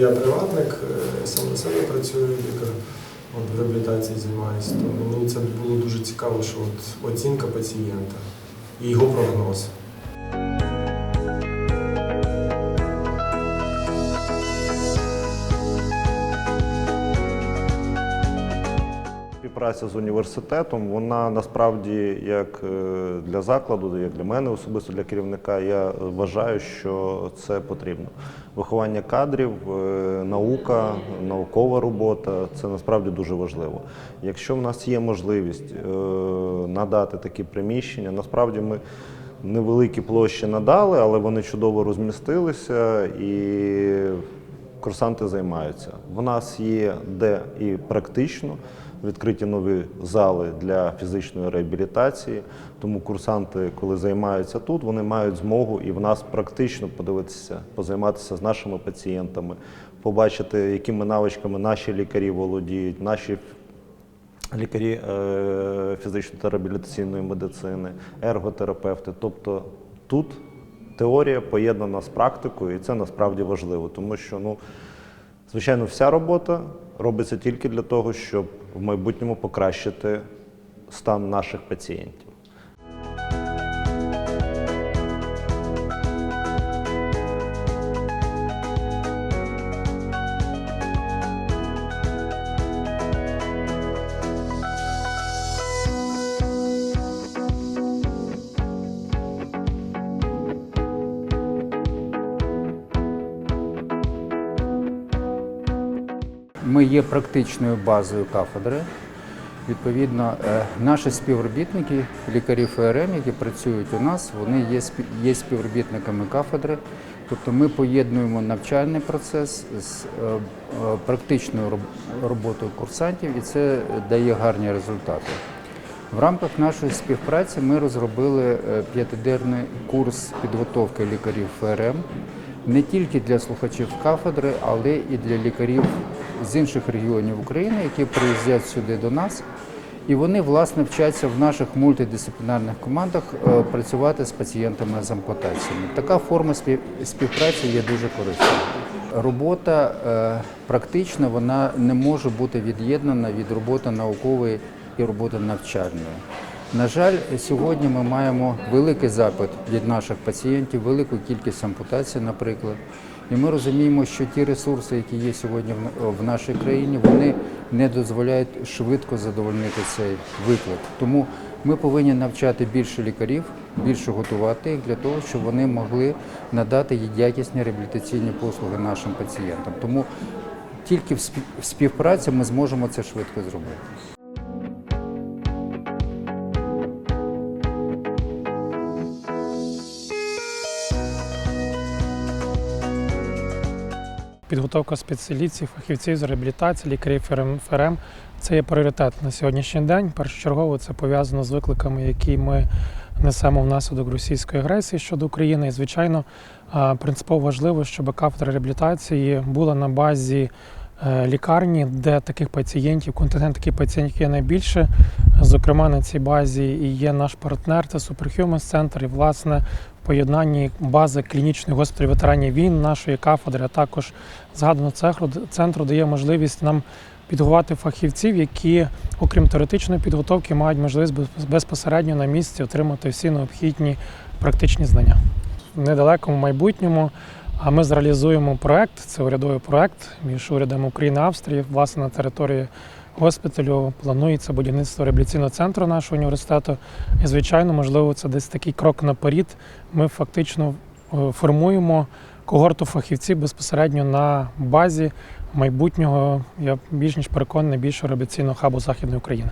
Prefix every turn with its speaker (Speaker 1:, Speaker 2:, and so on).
Speaker 1: я приватник, е, сам на себе працюю, лікар, от, в реабілітації займаюся. То мені це було дуже цікаво, що от оцінка пацієнта і його прогноз.
Speaker 2: Співпраця з університетом, вона насправді як е, для закладу, як для мене особисто для керівника, я вважаю, що це потрібно. Виховання кадрів, е, наука, наукова робота це насправді дуже важливо. Якщо в нас є можливість е, надати такі приміщення, насправді ми невеликі площі надали, але вони чудово розмістилися і курсанти займаються. В нас є де і практично відкриті нові зали для фізичної реабілітації. Тому курсанти, коли займаються тут, вони мають змогу і в нас практично подивитися, позайматися з нашими пацієнтами, побачити, якими навичками наші лікарі володіють, наші лікарі е, фізичної та реабілітаційної медицини, ерготерапевти. Тобто тут теорія поєднана з практикою, і це насправді важливо, тому що, ну, звичайно, вся робота робиться тільки для того, щоб в майбутньому покращити стан наших пацієнтів.
Speaker 3: Ми є практичною базою кафедри. Відповідно, е, наші співробітники, лікарі ФРМ, які працюють у нас, вони є, співробітниками кафедри. Тобто ми поєднуємо навчальний процес з е, е, практичною роботою курсантів, і це дає гарні результати. В рамках нашої співпраці ми розробили п'ятиденний курс підготовки лікарів ФРМ не тільки для слухачів кафедри, але і для лікарів з інших регіонів України, які приїздять сюди до нас. І вони власне вчаться в наших мультидисциплінарних командах е, працювати з пацієнтами з ампутаціями. Така форма спів- співпраці є дуже корисною. Робота е, практична вона не може бути від'єднана від роботи наукової і роботи навчальної. На жаль, сьогодні ми маємо великий запит від наших пацієнтів, велику кількість ампутацій, наприклад. І ми розуміємо, що ті ресурси, які є сьогодні в- нашій країні, вони не дозволяють швидко задовольнити цей виклик. Тому ми повинні навчати більше лікарів, більше готувати їх для того, щоб вони могли надати якісні реабілітаційні послуги нашим пацієнтам. Тому тільки в співпраці ми зможемо це швидко зробити.
Speaker 4: Підготовка спеціалістів, фахівців з реабілітації, лікарів ФРМ, це є пріоритет на сьогоднішній день. Першочергово це пов'язано з викликами, які ми несемо внаслідок російської агресії щодо України. І, звичайно, принципово важливо, щоб кафедра реабілітації була на базі лікарні, де таких пацієнтів, контингент таких пацієнтів є найбільше. Зокрема, на цій базі і є наш партнер, це Superhumans Center, і власне в поєднанні бази клінічної госпіталю ветеранів війн нашої кафедри, а також згаданого цехру центру дає можливість нам підготувати фахівців, які, окрім теоретичної підготовки, мають можливість безпосередньо на місці отримати всі необхідні практичні знання. В недалекому майбутньому а ми зреалізуємо проект, це урядовий проект між урядом України і Австрії, власне, на території госпіталю планується будівництво реабілітаційного центру нашого університету. І, звичайно, можливо, це десь такий крок наперед. Ми фактично е, формуємо когорту фахівців безпосередньо на базі майбутнього, я більш ніж переконаний, більшого реабілітаційного хабу Західної України.